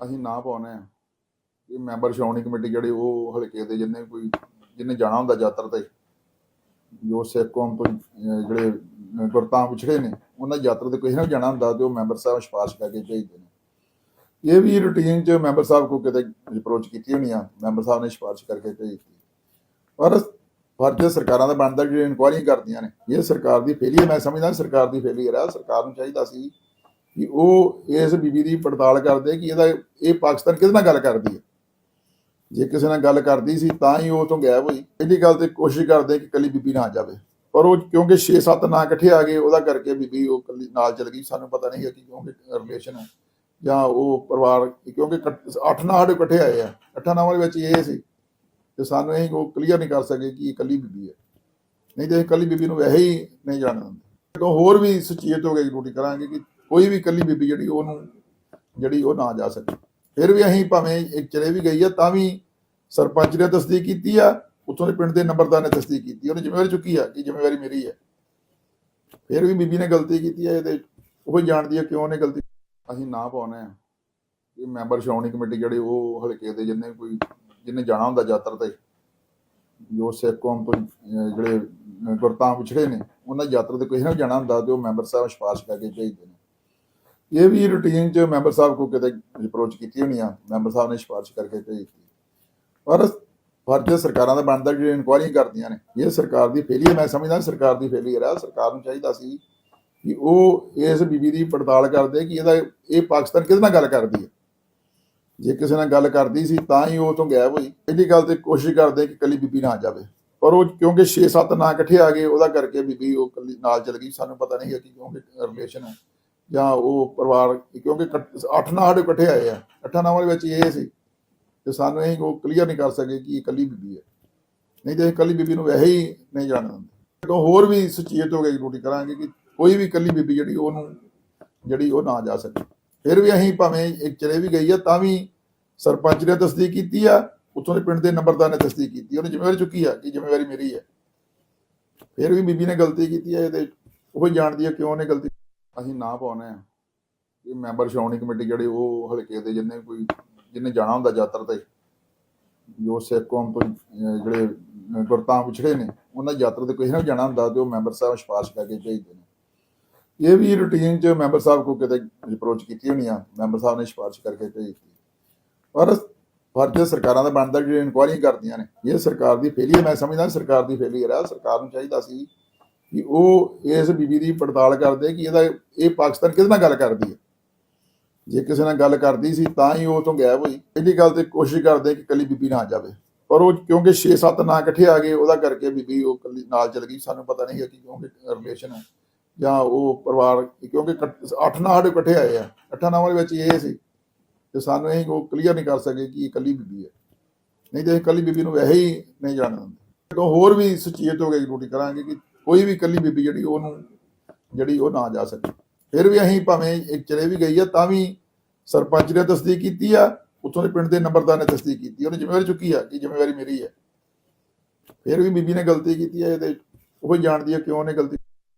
ਅਸੀਂ ਨਾ ਪਾਉਨੇ ਆ। ਇਹ ਮੈਂਬਰ ਸ਼੍ਰੋਮਣੀ ਕਮੇਟੀ ਜਿਹੜੇ ਉਹ ਹਲਕੇ ਦੇ ਜਿੰਨੇ ਕੋਈ ਜਿਹਨੇ ਜਾਣਾ ਹੁੰਦਾ ਯਾਤਰਾ ਤੇ ਜੋ ਸਿੱਖ ਕੌਮ ਤੋਂ ਜਿਹੜੇ ਗੁਰਤਾਂ ਵਿਛੜੇ ਨੇ, ਉਹਨਾਂ ਦੀ ਯਾਤਰਾ ਤੇ ਕਿਸੇ ਨੇ ਜਾਣਾ ਹੁੰਦਾ ਤੇ ਉਹ ਮੈਂਬਰ ਸਾਹਿਬ ਸਿਫਾਰਿਸ਼ ਕਰਕੇ ਭੇਜਦੇ ਨੇ ਇਹ ਵੀ ਰੂਟੀਨ 'ਚ ਮੈਂਬਰ ਸਾਹਿਬ ਕੋ ਕਿਤੇ ਅਪਰੋਚ ਕੀਤੀ ਹੋਣੀ ਆ, ਮੈਂਬਰ ਸਾਹਿਬ ਨੇ ਸਿਫਾਰਿਸ਼ ਕਰਕੇ ਭੇਜਤੀ ਪਰ ਫਰਜ਼ ਸਰਕਾਰਾਂ ਦਾ ਬਣਦਾ ਜਿਹੜੀ ਇਨਕੁਆਇਰੀ ਕਰਦੀਆਂ ਨੇ, ਇਹ ਸਰਕਾਰ ਦੀ ਫੇਲੀਅਰ ਮੈਂ ਸਮਝਦਾ ਸਰਕਾਰ ਦੀ ਫੇਲੀਅਰ ਆ, ਸਰਕਾਰ ਨੂੰ ਚਾਹੀਦਾ ਸੀ ਕਿ ਉਹ ਇਸ ਬੀਬੀ ਦੀ ਪੜਤਾਲ ਕਰਦੇ ਕਿ ਇਹਦਾ ਇਹ ਪਾਕਿਸਤਾਨ ਕਿਹਦੇ ਨਾਲ ਗੱਲ ਕਰਦੀ ਹੈ? ਜੇ ਕਿਸੇ ਨਾਲ ਗੱਲ ਕਰਦੀ ਸੀ ਤਾਂ ਹੀ ਉਹ ਤੋਂ ਗਾਇਬ ਹੋਈ। ਪਹਿਲੀ ਗੱਲ ਤੇ ਕੋਸ਼ਿਸ਼ ਕਰਦੇ ਕਿ ਕੱਲੀ ਬੀਬੀ ਨਾ ਜਾਵੇ। ਪਰ ਉਹ ਕਿਉਂਕਿ 6-7 ਨਾਂ ਇਕੱਠੇ ਆ ਗਏ, ਉਹਦਾ ਕਰਕੇ ਬੀਬੀ ਉਹ ਕੱਲੀ ਨਾਲ ਚਲ ਗਈ। ਸਾਨੂੰ ਪਤਾ ਨਹੀਂ ਹੈ ਕਿ ਕਿਉਂਕਿ ਰਿਲੇਸ਼ਨ ਹੈ ਜਾਂ ਉਹ ਪਰਿਵਾਰ, ਕਿਉਂਕਿ 8 ਨਾਂ ਸਾਡੇ ਇਕੱਠੇ ਆਏ ਆ। ਅੱਠਾਂ ਨਾਵਾਂ ਦੇ ਵਿੱਚ ਇਹ ਸੀ ਤੇ ਸਾਨੂੰ ਇਹ ਉਹ ਕਲੀਅਰ ਨਹੀਂ ਕਰ ਸਕੇ ਕਿ ਇਹ ਕੱਲੀ ਬੀਬੀ ਹੈ। ਨਹੀਂ ਤੇ ਇਹ ਕੱਲੀ ਬੀਬੀ ਨੂੰ ਵੈਸੇ ਹੀ ਨਹੀਂ ਜਾਣ ਦਿੰਦੇ। ਹੋਰ ਵੀ ਸੁਚੇਤ ਹੋ ਕੇ ਡਿਊਟੀ ਕਰਾਂਗੇ ਕਿ ਕੋਈ ਵੀ ਕੱਲੀ ਬੀਬੀ ਜਿਹੜੀ ਉਹਨੂੰ, ਜਿਹੜੀ ਉਹ ਨਾ ਜਾ ਸਕੇ। ਫਿਰ ਵੀ ਅਸੀਂ ਭਾਵੇਂ ਇੱਕ ਚਲੇ ਵੀ ਗਈ ਆ, ਤਾਂ ਵੀ ਸਰਪੰਚ ਨੇ ਤਸਦੀਕ ਕੀਤੀ ਆ, ਉੱਥੋਂ ਦੇ ਪਿੰਡ ਦੇ ਨੰਬਰਦਾਰ ਨੇ ਤਸਦੀਕ ਕੀਤੀ ਉਹਨੇ ਜ਼ਿੰਮੇਵਾਰੀ ਚੁੱਕੀ ਆ ਕਿ ਜ਼ਿੰਮੇਵਾਰੀ ਮੇਰੀ ਹੈ ਫਿਰ ਵੀ ਬੀਬੀ ਨੇ ਗਲਤੀ ਕੀਤੀ ਹੈ ਇਹਦੇ ਉਹ ਜਾਣਦੀ ਹੈ ਕਿਉਂ ਉਹਨੇ ਗਲਤੀ ਅਸੀਂ ਨਾ ਪਾਉਨੇ ਆ। ਇਹ ਮੈਂਬਰ ਸ਼੍ਰੋਮਣੀ ਕਮੇਟੀ ਜਿਹੜੇ ਉਹ ਹਲਕੇ ਦੇ ਜਿੰਨੇ ਕੋਈ ਜਿਹਨੇ ਜਾਣਾ ਹੁੰਦਾ ਯਾਤਰਾ ਤੇ ਜੋ ਸਿੱਖ ਕੌਮ ਤੋਂ ਜਿਹੜੇ ਗੁਰਤਾਂ ਵਿਛੜੇ ਨੇ, ਉਹਨਾਂ ਯਾਤਰਾ ਤੇ ਕਿਸੇ ਨੇ ਜਾਣਾ ਹੁੰਦਾ ਤੇ ਉਹ ਮੈਂਬਰ ਸਾਹਿਬ ਸਿਫਾਰਿਸ਼ ਕਰਕੇ ਭੇਜਦੇ ਨੇ। ਇਹ ਵੀ ਰੂਟੀਨ 'ਚ ਮੈਂਬਰ ਸਾਹਿਬ ਕੋ ਕਿਤੇ ਅਪਰੋਚ ਕੀਤੀ ਹੋਣੀ ਆ, ਮੈਂਬਰ ਸਾਹਿਬ ਨੇ ਸਿਫਾਰਿਸ਼ ਕਰਕੇ ਭੇਜਤੀ ਪਰ ਫਰਜ਼ ਸਰਕਾਰਾਂ ਦਾ ਬਣਦਾ ਜਿਹੜੀ ਇਨਕੁਆਇਰੀ ਕਰਦੀਆਂ ਨੇ। ਇਹ ਸਰਕਾਰ ਦੀ ਫੇਲੀਅਰ ਮੈਂ ਸਮਝਦਾ ਸਰਕਾਰ ਦੀ ਫੇਲੀਅਰ ਆ। ਸਰਕਾਰ ਨੂੰ ਚਾਹੀਦਾ ਸੀ ਕਿ ਉਹ ਇਸ ਬੀਬੀ ਦੀ ਪੜਤਾਲ ਕਰਦੇ ਕਿ ਇਹਦਾ ਇਹ ਪਾਕਿਸਤਾਨ ਕਿਹਦੇ ਨਾਲ ਗੱਲ ਕਰਦੀ ਹੈ। ਜੇ ਕਿਸੇ ਨਾਲ ਗੱਲ ਕਰਦੀ ਸੀ ਤਾਂ ਹੀ ਉਹ ਤੋਂ ਗਾਇਬ ਹੋਈ। ਪਹਿਲੀ ਗੱਲ ਤੇ ਕੋਸ਼ਿਸ਼ ਕਰਦੇ ਕਿ ਕੱਲੀ ਬੀਬੀ ਨਾ ਜਾਵੇ। ਪਰ ਉਹ ਕਿਉਂਕਿ 6-7 ਨਾਂ ਇਕੱਠੇ ਆ ਗਏ, ਉਹਦਾ ਕਰਕੇ ਬੀਬੀ ਉਹ ਕੱਲੀ ਨਾਲ ਚਲ ਗਈ। ਸਾਨੂੰ ਪਤਾ ਨਹੀਂ ਹੈ ਕਿ ਕਿਉਂਕਿ ਰਿਲੇਸ਼ਨ ਹੈ। ਜਾਂ ਉਹ ਪਰਿਵਾਰ, ਕਿਉਂਕਿ 8 ਨਾਂ ਸਾਡੇ ਇਕੱਠੇ ਆਏ ਆ। ਅੱਠਾਂ ਨਾਵਾਂ ਦੇ ਵਿੱਚ ਇਹ ਸੀ ਤੇ ਸਾਨੂੰ ਇਹ ਉਹ ਕਲੀਅਰ ਨਹੀਂ ਕਰ ਸਕੇ ਕਿ ਇਹ ਕੱਲੀ ਬੀਬੀ ਹੈ। ਨਹੀਂ ਤੇ ਇਹ ਕੱਲੀ ਬੀਬੀ ਨੂੰ ਵੈਸੇ ਹੀ ਨਹੀਂ ਜਾਣ ਦਿੰਦੇ ਤੋਂ ਹੋਰ ਵੀ ਸੁਚੇਤ ਹੋ ਕੇ ਡਿਊਟੀ ਕਰਾਂਗੇ ਕਿ ਕੋਈ ਵੀ ਕੱਲੀ ਬੀਬੀ ਜਿਹੜੀ ਉਹਨੂੰ, ਜਿਹੜੀ ਉਹ ਨਾ ਜਾ ਸਕੇ। ਫਿਰ ਵੀ ਅਸੀਂ ਭਾਵੇਂ ਇੱਕ ਚਲੇ ਵੀ ਗਈ ਆ, ਤਾਂ ਵੀ ਸਰਪੰਚ ਨੇ ਤਸਦੀਕ ਕੀਤੀ ਆ, ਉੱਥੋਂ ਦੇ ਪਿੰਡ ਦੇ ਨੰਬਰਦਾਰ ਨੇ ਤਸਦੀਕ ਕੀਤੀ ਉਹਨੇ ਜ਼ਿੰਮੇਵਾਰੀ ਚੁੱਕੀ ਆ ਕਿ ਜ਼ਿੰਮੇਵਾਰੀ ਮੇਰੀ ਹੈ। ਫਿਰ ਵੀ ਬੀਬੀ ਨੇ ਗਲਤੀ ਕੀਤੀ ਹੈ ਇਹਦੇ ਉਹ ਜਾਣਦੀ ਹੈ ਕਿਉਂ ਉਹਨੇ ਗਲਤੀ ਅਸੀਂ ਨਾ ਪਾਉਨੇ ਆ। ਇਹ ਮੈਂਬਰ ਸ਼੍ਰੋਮਣੀ ਕਮੇਟੀ ਜਿਹੜੇ ਉਹ ਹਲਕੇ ਦੇ ਜਿੰਨੇ ਕੋਈ, ਜਿੰਨੇ ਜਾਣਾ ਹੁੰਦਾ ਯਾਤਰਾ ਤੇ, ਜੋ ਸਿੱਖ ਕੌਮ ਤੋਂ ਜਿਹੜੇ ਗੁਰਤਾਂ ਵਿਛੜੇ ਨੇ, ਉਹਨਾਂ ਯਾਤਰਾ ਤੇ ਕਿਸੇ ਨਾ ਜਾਣਾ ਹੁੰਦਾ ਤੇ ਉਹ ਮੈਂਬਰ ਸਾਹਿਬ ਸਿਫਾਰਿਸ਼ ਕਰਕੇ ਭੇਜਦੇ ਨੇ। ਇਹ ਵੀ ਰੂਟੀਨ 'ਚ ਮੈਂਬਰ ਸਾਹਿਬ ਕੋ ਕਿਤੇ ਅਪਰੋਚ ਕੀਤੀ ਹੋਣੀ ਆ, ਮੈਂਬਰ ਸਾਹਿਬ ਨੇ ਸਿਫਾਰਿਸ਼ ਕਰਕੇ ਭੇਜਤੀ। ਪਰ ਫਰਜ਼ ਸਰਕਾਰਾਂ ਦਾ ਬਣਦਾ ਜਿਹੜੀ ਇਨਕੁਆਇਰੀ ਕਰਦੀਆਂ ਨੇ, ਇਹ ਸਰਕਾਰ ਦੀ ਫੇਲੀਅਰ ਮੈਂ ਸਮਝਦਾ ਸਰਕਾਰ ਦੀ ਫੇਲੀਅਰ ਆ, ਸਰਕਾਰ ਨੂੰ ਚਾਹੀਦਾ ਸੀ ਕਿ ਉਹ ਇਸ ਬੀਬੀ ਦੀ ਪੜਤਾਲ ਕਰਦੇ ਕਿ ਇਹਦਾ ਇਹ ਪਾਕਿਸਤਾਨ ਕਿਹਦੇ ਨਾਲ ਗੱਲ ਕਰਦੀ ਹੈ? ਜੇ ਕਿਸੇ ਨਾਲ ਗੱਲ ਕਰਦੀ ਸੀ ਤਾਂ ਹੀ ਉਹ ਤੋਂ ਗਾਇਬ ਹੋਈ। ਪਹਿਲੀ ਗੱਲ ਤੇ ਕੋਸ਼ਿਸ਼ ਕਰਦੇ ਕਿ ਕੱਲੀ ਬੀਬੀ ਨਾ ਆ ਜਾਵੇ। ਪਰ ਉਹ ਕਿਉਂਕਿ 6-7 ਨਾਂ ਇਕੱਠੇ ਆ ਗਏ, ਉਹਦਾ ਕਰਕੇ ਬੀਬੀ ਉਹ ਕੱਲੀ ਨਾਲ ਚਲ ਗਈ। ਸਾਨੂੰ ਪਤਾ ਨਹੀਂ ਹੈ ਕਿ ਕਿਉਂਕਿ ਰਿਲੇਸ਼ਨ ਹੈ ਜਾਂ ਉਹ ਪਰਿਵਾਰ, ਕਿਉਂਕਿ 8 ਨਾਂ ਸਾਡੇ ਇਕੱਠੇ ਆਏ ਆ। ਅੱਠਾਂ ਨਾਵਾਂ ਦੇ ਵਿੱਚ ਇਹ ਸੀ। ਤੇ ਸਾਨੂੰ ਇਹ ਉਹ ਕਲੀਅਰ ਨਹੀਂ ਕਰ ਸਕੇ ਕਿ ਇਹ ਕੱਲੀ ਬੀਬੀ ਹੈ। ਨਹੀਂ ਤੇ ਇਹ ਕੱਲੀ ਬੀਬੀ ਨੂੰ ਵੈਸੇ ਹੀ ਨਹੀਂ ਜਾਣ ਦਿੰਦੇ ਤੋਂ ਹੋਰ ਵੀ ਸੁਚੇਤ ਹੋ ਕੇ ਡਿਊਟੀ ਕਰਾਂਗੇ ਕਿ ਕੋਈ ਵੀ ਇਕੱਲੀ ਬੀਬੀ ਜਿਹੜੀ ਉਹਨੂੰ, ਜਿਹੜੀ ਉਹ ਨਾ ਜਾ ਸਕੇ। ਫਿਰ ਵੀ ਅਸੀਂ ਭਾਵੇਂ ਇੱਕ ਚਲੇ ਵੀ ਗਈ ਆ, ਤਾਂ ਵੀ ਸਰਪੰਚ ਨੇ ਤਸਦੀਕ ਕੀਤੀ ਆ, ਉੱਥੋਂ ਦੇ ਪਿੰਡ ਦੇ ਨੰਬਰਦਾਰ ਨੇ ਤਸਦੀਕ ਕੀਤੀ ਉਹਨੇ ਜ਼ਿੰਮੇਵਾਰੀ ਚੁੱਕੀ ਆ ਕਿ ਜ਼ਿੰਮੇਵਾਰੀ ਮੇਰੀ ਹੈ ਫਿਰ ਵੀ ਬੀਬੀ ਨੇ ਗਲਤੀ ਕੀਤੀ ਹੈ ਇਹਦੇ ਉਹ ਜਾਣਦੀ ਹੈ ਕਿਉਂ ਉਹਨੇ ਗਲਤੀ